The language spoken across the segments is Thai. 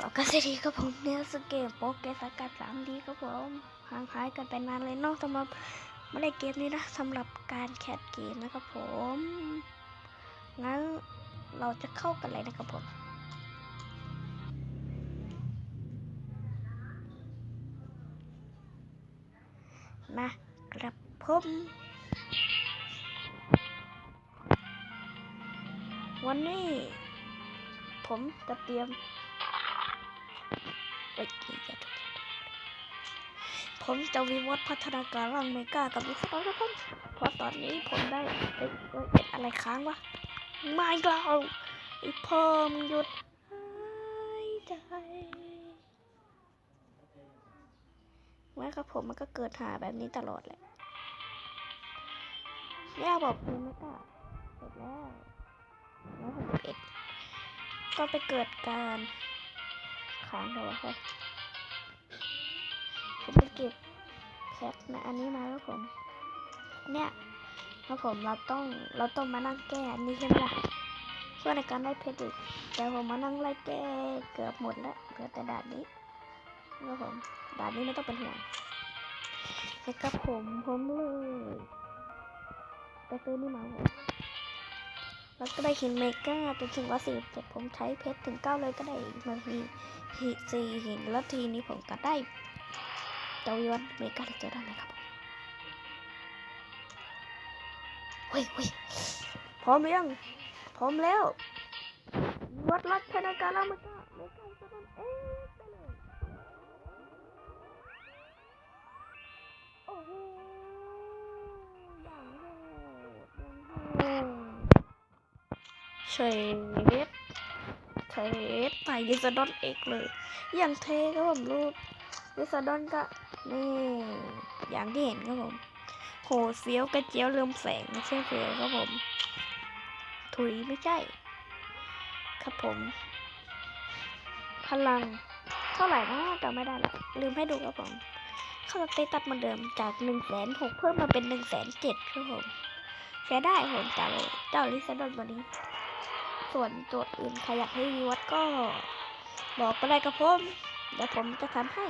ก็กสดีครับผมเนี่ยสเกตโปเกสกัดสามดีครับผมห่างหายกันไปนานเลยนอกสำหรับไม่ได้เกมนี้นะสำหรับการแคสเกมนะครับผมงั้นเราจะเข้ากันเลยนะครับผมนะครับผมวันนี้ผมจะเตรียม ไปผมจะวิวัฒน์พัฒนาการร่างเมกากับวิศวกรครับผมเพราะตอนนี้ผมได้เอ้ยเอ้ยเอ้ยอะไรค้างวะไม่กล่าวไอ้พ่อมึงหยุดใจไม่ครับผมมันก็เกิดหาแบบนี้ตลอดแหละเนี่ยบอกคุณไม่กล้าเสร็จแล้วแล้วผมเอ็ดก็ไปเกิดการางเลยวะค่ะผมไปเก็บแคปนะอันนี้มาแล้วผม เนี่ยแล้วผมเราต้องเราต้องมานั่งแก้อันนี้ใช่ไหมล่ะเพื่อในการได้เพชรอีกแต่ผมมานั่งไล่แก้เกือบหมดแล้วเหลือแต่ด่านนี้แล้วผมด่านนี้ไม่ต้องเป็นห่วงแล้วก็ผมผมเลยไปซื้อนี่มาผม แล้วก็ได้หินเมกาเป็นถึงว่าสี่เจ็ดผมใช้เพชรถึงเก้าเลยก็ได้มาทีทีสี่หินแล้วทีนี้ผมก็ได้เจ้าวิวัฒน์เมกาเลยเจอได้ไหมครับผมเฮ้ยเฮ้ยพร้อมหรือยังพร้อมแล้ววัดรัชนากานแล้วมึง เชดเชดไปลิซาดอนเอกเลย อย่างเทครับผมรูปลิซาดอนก็นี่อย่างที่เห็นครับผมโหเฟี้ยวกระเจียวเรื่มแสงไม่ใช่เฟี้ยวครับผม ถุยไม่ใช่ ครับผม พลังเท่าไหร่นะจำไม่ได้ละลืมให้ดูครับผมเข้าสเตตัสเหมาเดิมจากหนึ่งแสนหกเพิ่มมาเป็นหนึ่งแสนเจ็ดครับผมใช้ได้ผมจากเจ้าลิซาดอนตัวนี้ ส่วนโจทย์อื่นใครอยากให้วิวัดก็ บอกไปเลยกับผมเดี๋ยวผมจะทำให้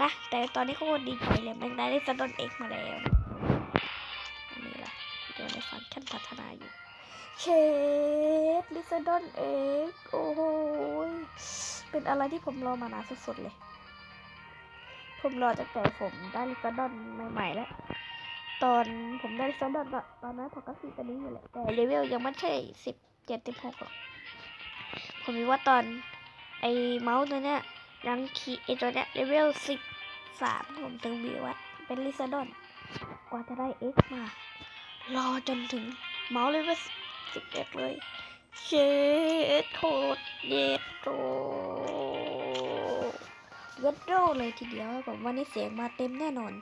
นะ แต่ตอนนี้เขาก็ดีใจเลยมันได้สะดอนเอกมาแล้วนะอันนี้ล่ะเดี๋ยวในฟังก์ชันพัฒนาอยู่ เชดลิซาดอนเอกโอ้โหยเป็นอะไรที่ผมรอมานานสุดๆเลย ผมรอตั้งแต่ผมได้ลิซาดอนใหม่ๆแล้วตอนผมได้ลิซาดอนตอนนั้นผมก็สีตัวนี้อยู่แหละแต่เลเวลยังไม่ใช่สิบ เจ็ดสิบหกหรอกผมว่าตอนไอเมาส์ตัวเนี้ยยังคีไอตัวเนี้ยเลเวลสิบสามผมถึงมีว่าเป็นลิซาดอนกว่าจะได้เอ็กมา รอจนถึงเมาส์เลเวลสิบเอ็ดเลยเชดโคตรเย็ดโตเย็ดโดเลยทีเดียวครับผมวันนี้เสียงมาเต็มแน่นอน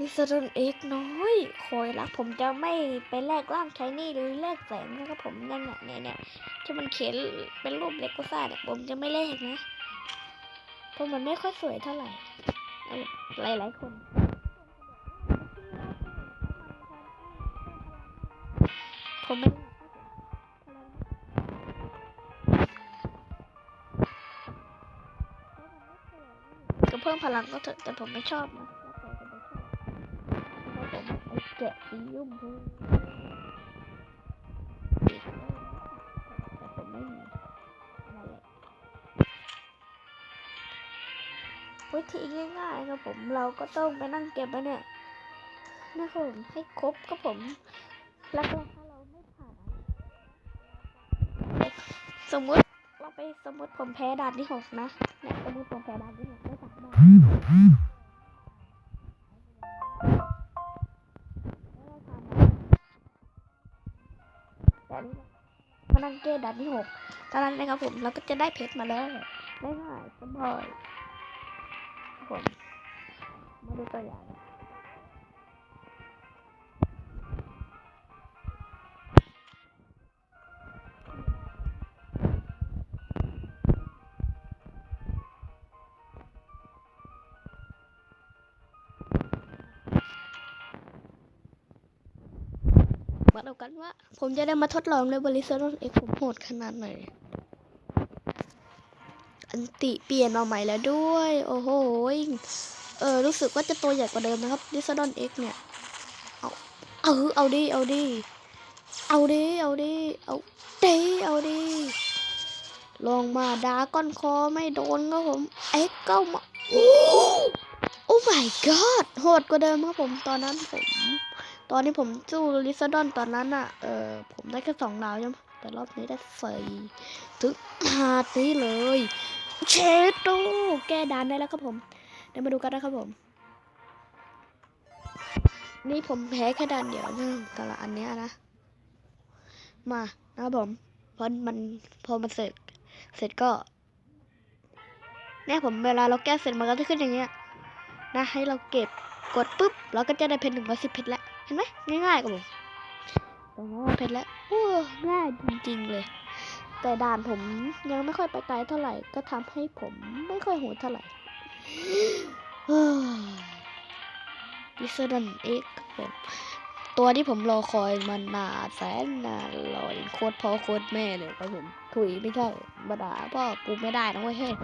ลิซาดอนเอ็กน้อยคอยรักผมจะไม่ไปแลกร่างใช้นี่หรือแลกแสงนะครับผมนั่นแหละเนี่ยเนี่ยที่มันเขียนเป็นรูปเล็กก็ซ่าเนี่ยผมจะไม่แลกนะเพราะมันไม่ค่อยสวยเท่าไหร่หลายหลายคนผมไม่ก็เพิ่มพลังก็เถอะแต่ผมไม่ชอบนะ กะสียุ่มพูแต่ผมไม่มีนั่นแหละวิธีง่ายๆครับผมเราก็ต้องไปนั่งเก็บไว้เนี่ยนะครับผมให้ครบครับผม แล้วก็ถ้าเราไม่ผ่านสมมุติเราไปสมมติผมแพ้ด่านที่หกนะเนี่ยสมมติผมแพ้ด่านที่หกได้สามด่าน เกตด่านที่หกตอนนั้นนะครับผมเราก็จะได้เพชรมาแล้วง่ายๆสบายครับผมมาดูตัวอย่าง มาดูกันว่า ผมจะได้มาทดลองในบริษัทรถเอกผมโหดขนาดไหน อันติเปลี่ยนมาใหม่แล้วด้วย โอ้โห เออ รู้สึกว่าจะตัวใหญ่กว่าเดิมนะครับดิสดอนเอ็กเนี่ย เอา เอาเอาดิ เอาดิ เอาดิ เอาดิ เอาดิเอาดิ ลองมาดาก้อนคอไม่โดนครับผม เอ็กก็มาโอ้โอ้ my god โหดกว่าเดิมครับผมตอนนั้นผม ตอนนี้ผมสู้ลิซาดอนตอนนั้นอะเออผมได้แค่สองดาวใช่ไหมแต่รอบนี้ได้สี่ถึงหาดนี้เลย เชดโตแก้ดานได้แล้วครับผมเดี๋ยวมาดูกันนะครับผม นี่ผมแพ้แค่ดานเดียวนะแต่ละอันเนี้ยนะ มานะครับผมพอมันพอมันเสร็จ เสร็จก็ เนี่ยผมเวลาเราแก้เสร็จมันก็จะขึ้นอย่างเงี้ยนะให้เราเก็บกดปุ๊บเราก็จะได้เพชรหนึ่งร้อยสิบเพชรแล้ว เห็นไหมง่ายๆกับผมตรงนั้นเพชรแล้วโอ้ง่ายจริงๆเลย แต่ด่านผมยังไม่ค่อยไปไกลเท่าไหร่ ก็ทำให้ผมไม่ค่อยหดเท่าไหร่ดิสดันเอ็กผมตัวที่ผมรอคอยมันนาแสนนานรอยโคตรพ่อโคตรแม่เลยครับผมถุยไม่ใช่มาด่าพ่อกูไม่ได้นะเว้ยเฮ้ย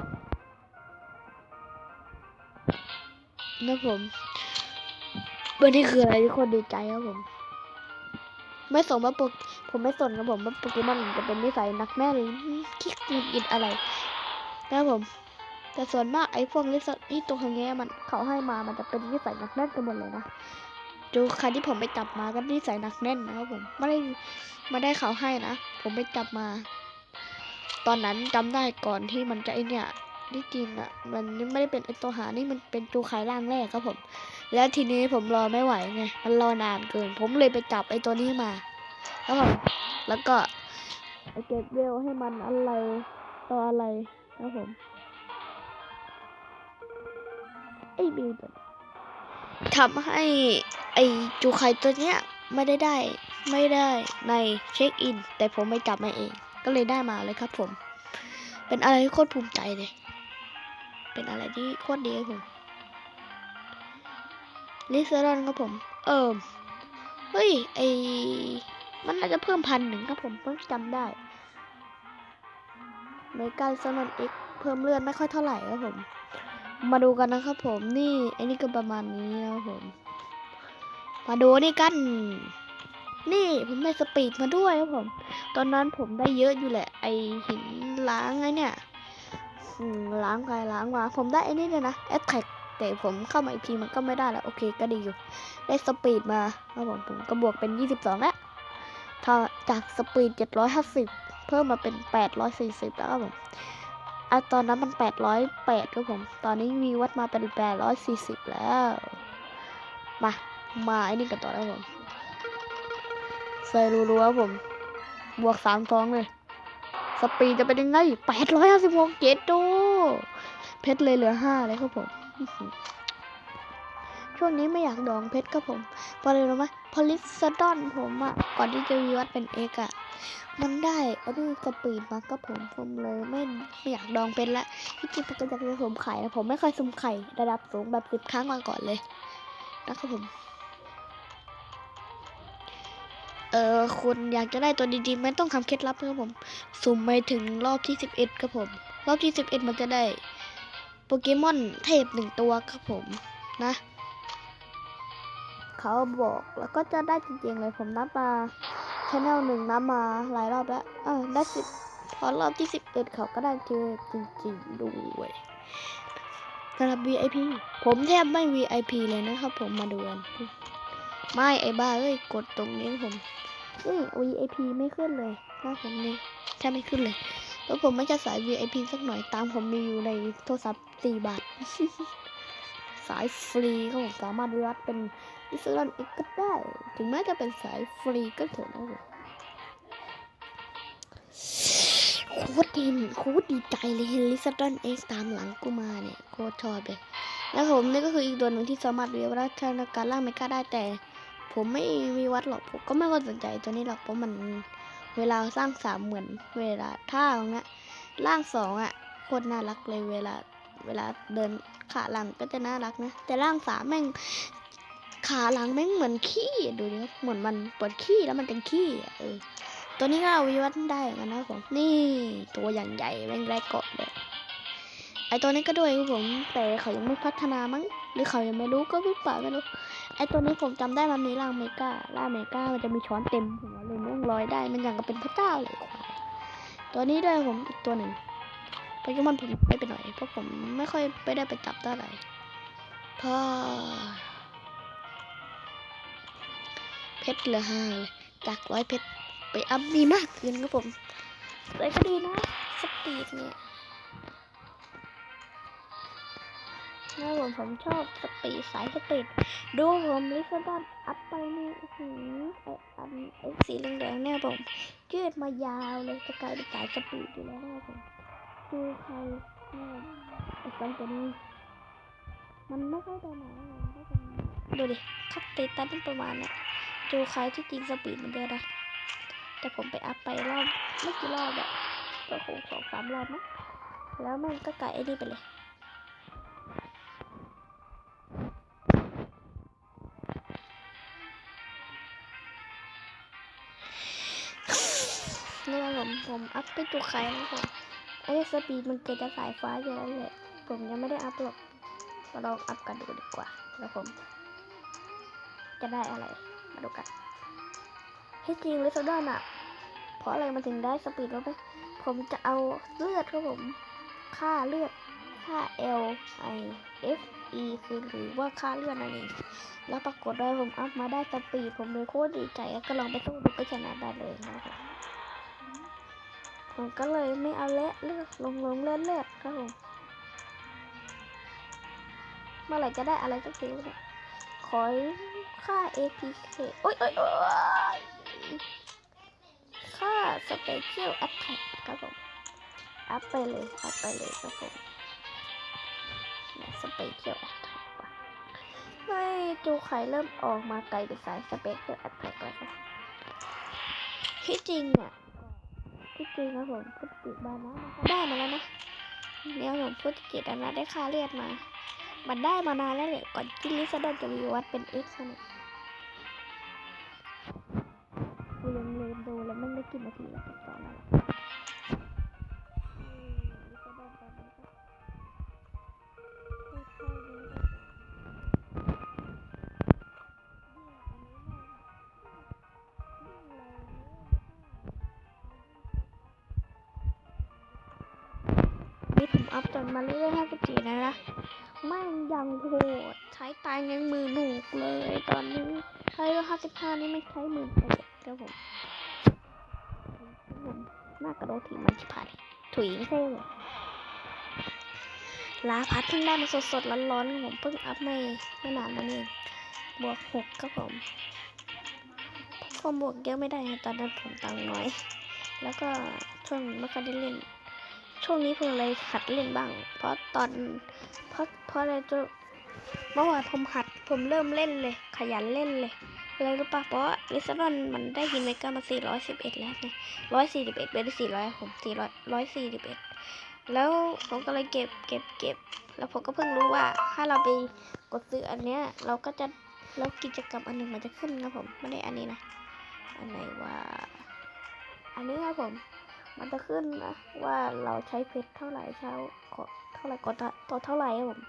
นะผม วันนี้คืออะไรที่คนดีใจครับผม ไม่สนว่าโปกผมไม่สนครับผมว่าโปเกมอนจะเป็นนิสัยนักแม่หรือขี้กุนอิดอะไรนะครับผม แต่ส่วนมากไอ้พวกนิสัยที่ตัวแง่มันเขาให้มามันจะเป็นนิสัยนักแน่นกันหมดเลยนะดูใครที่ผมไปจับมาก็นิสัยนักแน่นนะครับผมไม่ได้ไม่ได้เขาให้นะผมไปจับมา ตอนนั้นจำได้ก่อนที่มันจะไอเนี่ยที่จริงอะ มันไม่ได้เป็นไอตัวหานี่มันเป็นจูไคร่างแรกครับผม แล้วทีนี้ผมรอไม่ไหวไงมันรอนานเกิน ผมเลยไปจับไอ้ตัวนี้มา แล้วผมแล้วก็ไอเก็บเวลให้มันอะไรต่ออะไรครับผมไอ้บิวทำให้ไอจูไคตัวเนี้ยไม่ได้ได้ไม่ได้ในเช็คอิน แต่ผมไปจับมาเอง ก็เลยได้มาเลยครับผม เป็นอะไรที่โคตรภูมิใจเลย เป็นอะไรที่โคตรดีครับผม ลิซารอนครับผม เออเฮ้ย ไอมันน่าจะเพิ่มพันหนึ่งครับผมเพิ่งจำได้เมกาลิซารอนเอ็กเพิ่มเลือดไม่ค่อยเท่าไหร่ครับผม มาดูกันนะครับผมนี่ไอนี่ก็ประมาณนี้นะครับผม มาดูนี่กัน นี่ผมได้สปีดมาด้วยครับผม ตอนนั้นผมได้เยอะอยู่แหละ ไอหินล้างไอเนี่ยล้างไปล้างมาผมได้ไอ้นี่เลยนะแอตแทก แต่ผมเข้ามาอีกทีมันก็ไม่ได้แล้วโอเคก็ดีอยู่ ได้สปีดมาครับผมผมก็บวกเป็น 22 แล้วถ้าจากสปีด 750 เพิ่มมาเป็น 840 แล้วครับผมอะตอนนั้นมัน 808ครับผม ตอนนี้วีวัดมาเป็น 840 แล้ว มา มาไอ้นี่กันต่อแล้วผมใส่รัวๆครับผม บวก 3 ฟองเลยสปีดจะเป็นยังไง856เจ็ดโดเพชรเลยเหลือ 5 เลยครับผม ช่วงนี้ไม่อยากดองเพชรครับผมเพราะอะไรรู้ไหมพอลิสดอนผมอะก่อนที่จะวิวัฒน์เป็นเอกอะมันได้ไอ้นี่สปีดมาก็ผมผมเลยไม่ไม่อยากดองเพชรละที่จริงผมก็อยากจะสมไข่นะผมไม่เคยสมไข่ระดับสูงแบบสิบครั้งมาก่อนเลยนะครับผม เออคุณอยากจะได้ตัวดีๆไม่ต้องทำเคล็ดลับนะครับผมสุ่มไปถึงรอบที่สิบเอ็ดครับผม รอบที่สิบเอ็ดมันจะได้ โปเกมอนเทพหนึ่งตัวครับผมนะเขาบอกแล้วก็จะได้จริงๆเลยผมนับมาชแนลหนึ่งนับมาหลายรอบแล้วเออได้สิบพอรอบที่สิบเอ็ดเขาก็ได้เจอจริงๆด้วยสำหรับ VIP ผมแทบไม่ VIP เลยนะครับผมมาดูกันไม่ไอ้บ้าเอ้ยกดตรงนี้ผมเอ้ย VIP ไม่ขึ้นเลยนะผมนี่แทบไม่ขึ้นเลย แล้วผมไม่จะสาย VIP สักหน่อยตามผมมีอยู่ในโทรศัพท์สี่บาท สายฟรีก็ผมสามารถรับเป็นอิสลอนอีกก็ได้ ถึงแม้จะเป็นสายฟรีก็เถอะนะผมโคตรดีโคตรดีใจเลยเห็นลิซดอนเอ็กตามหลังกูมาเนี่ยโคตรชอบเลยแล้วผมนี่ก็คืออีกตัวหนึ่งที่สามารถวิวัฒนาการร่างไม่กล้าได้แต่ ผมไม่วิวัฒน์หรอกผมก็ไม่ค่อยสนใจตัวนี้หรอกเพราะมัน เวลาสร้างสามเหมือนเวลาถ้าอย่างเงี้ยร่างสองอะโคตรน่ารักเลยเวลาเวลาเดินขาหลังก็จะน่ารักนะ แต่ร่างสามแม่งขาหลังแม่งเหมือนขี้ดูดิครับเหมือนมันปวดขี้แล้วมันเป็นขี้เออตัวนี้ก็เอาวิวัฒน์ได้เหมือนกันนะผมนี่ตัวอย่างใหญ่แม่งแรกเกาะเลยไอตัวนี้ก็ด้วยครับผมแต่เขายังไม่พัฒนามั้ง หรือเขายังไม่รู้ก็ไม่ป่าไม่รู้ ไอตัวนี้ผมจำได้มันมีร่างเมการ่างเมกามันจะมีช้อนเต็มหัวเลยม่งลอยได้ มันอย่างกับเป็นพระเจ้าเลยควายตัวนี้ด้วยผมอีกตัวหนึ่งโปเกมอนผมไม่ไปหน่อยเพราะผมไม่ค่อยไปได้ไปจับเท่าไหร่พราะเพชรเหลือห้าเลยจากร้อยเพชรไปอัพดีมากเกินครับผมแต่ก็ดีนะสปีดเนี่ย นะผมผมชอบสปีดสายสปีดดูผมลิซาดอนอัพไปนี่อื้อหือไออันไอสีเหลืองๆเนี่ยผมยืดมายาวเลยจะกลายเป็นสายสปีดอยู่แล้วนะผมดูใครเนี่ยไอตอนตัวนี้มันไม่ค่อยไปไหนมันก็จะดูดิคับตีตันประมาณเนี่ยดูใครที่จริงสปีดมันเยอะนะแต่ผมไปอัพไปรอบไม่กี่รอบอะก็คงสองสามรอบมั้งแล้วมันก็กลายไอ้นี่ไปเลย นี่นะผมผมอัพไปตัวใครนะผมไอ้สปีดมันเกิดจากสายฟ้าอยู่แล้วแหละผมยังไม่ได้อัพหรอกมาลองอัพกันดูดีกว่าแล้วผม จะได้อะไร มาดูกันให้จริงลิซดอนอะเพราะอะไรมันถึงได้สปีดแล้วไหมผมจะเอาเลือดครับผม ค่าเลือด ค่า L I F E คือหรือว่าค่าเลือดนั่นเอง แล้วปรากฏว่าผมอัพมาได้สปีดผมเลยโคตรดีใจแล้วก็ลองไปสู้ดูก็ชนะได้เลยนะครับ ผมก็เลยไม่เอาเละเลือดลงลงเลือดเลือดครับผมเมื่อไหร่จะได้อะไรสักทีเนี่ยขอค่า APK โอ๊ยโอ๊ยโอ๊ยค่า Special Attack ครับผมอัพไปเลยอัพไปเลยครับผมเนี่ย Special Attack ว่ะไม่จูไข่เริ่มออกมาไกลเป็นสาย Special Attack แล้วครับที่จริงอะที่ จริงนะผมพุทธิบานะได้มาแล้วนะเนี่ยผมพุทธิจิตนะได้ค่าเลือดมา มันได้มานานแล้วแหละก่อนที่ลิซาดอนจะมีวัดเป็น X นะกูยังเลนดูแล้วมันได้กี่นาทีแล้วต่อแล้ว มาเรื่อยห้าสิบสี่แล้วนะแม่ยังโหดใช้ตายยังมือหนูกเลยตอนนี้ใช้ห้าสิบห้านี่ไม่ใช้มือเตะครับผมผมหน้ากระโดดถีบมันชิบหายถุยไม่ใช่หรอลาพัดเพิ่งได้มาสดๆร้อนๆผมเพิ่งอัพไม่ไม่นานมานี่เองบวกหกครับผมผมบวกเยอะไม่ได้ตอนนั้นผมตังน้อย แล้วก็ช่วงไม่ค่อยได้เล่น ช่วงนี้ผมเลยหัดเล่นบ้าง เพราะตอนเพราะเพราะอะไรจะเมื่อวานผมหัดผมเริ่มเล่นเลย ขยันเล่นเลยอะไรรู้ปะเพราะลิซาดอนมันได้ยินเมกามา 411 แล้วไง141เป็น400ผม400 141 แล้วผมก็เลยเก็บเก็บเก็บ แล้วผมก็เพิ่งรู้ว่าถ้าเราไปกดซื้ออันเนี้ยเราก็จะแล้วกิจกรรมอันหนึ่งมันจะขึ้นนะผมไม่ได้อันนี้นะ อันไหนว่า อันนี้ครับผม มันจะขึ้นนะว่าเราใช้เพชรเท่าไหร่เช้าขอเท่าไหร่กดต่อเท่าไหร่ครับผม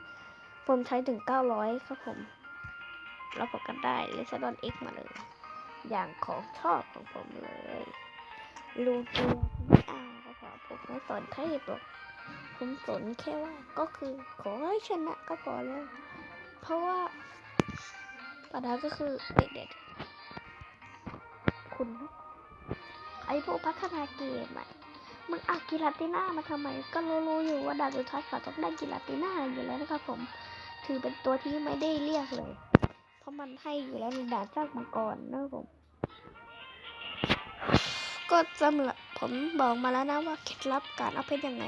ผมใช้ถึง900ครับผมแล้วผมก็ได้เลซดอน X มาเลย อย่างของชอบของผมเลยลูเกียไม่เอาครับผมไม่สนเทพหรอกผมสนแค่ว่าก็คือขอให้ชนะก็พอแล้ว เพราะว่าปัญหาก็คือเด็ดๆคุณ ไอพวกพัฒนาเกมอะ มึงอักกิลาติน่ามาทำไมก็รู้ๆอยู่ว่าดาบสุดท้ายเขาต้องได้กิลาติน่าอยู่แล้วนะครับผม ถือเป็นตัวที่ไม่ได้เรียกเลย เพราะมันให้อยู่แล้วในด่านสร้างมังกรนะครับผม ก็สำหรับผมบอกมาแล้วนะว่าเคล็ดลับการเอาเพชรยังไง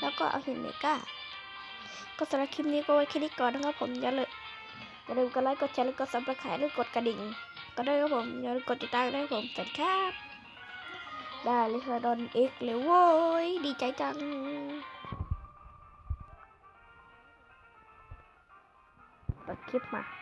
แล้วก็เอาหินเมก้าก็สำหรับคลิปนี้ก็ไว้แค่นี้ก่อนนะครับผมอย่าลืมอย่าลืมกดไลค์กดแชร์และกดซับสไครต์หรือกดกระดิ่ง ก็ได้ครับผมอย่าลืมกดติดตามด้วยครับผมสวัสดีครับ ได้เลยค่ะดอนเอ็กเลยโว้ยดีใจจัง ตัดคลิปมา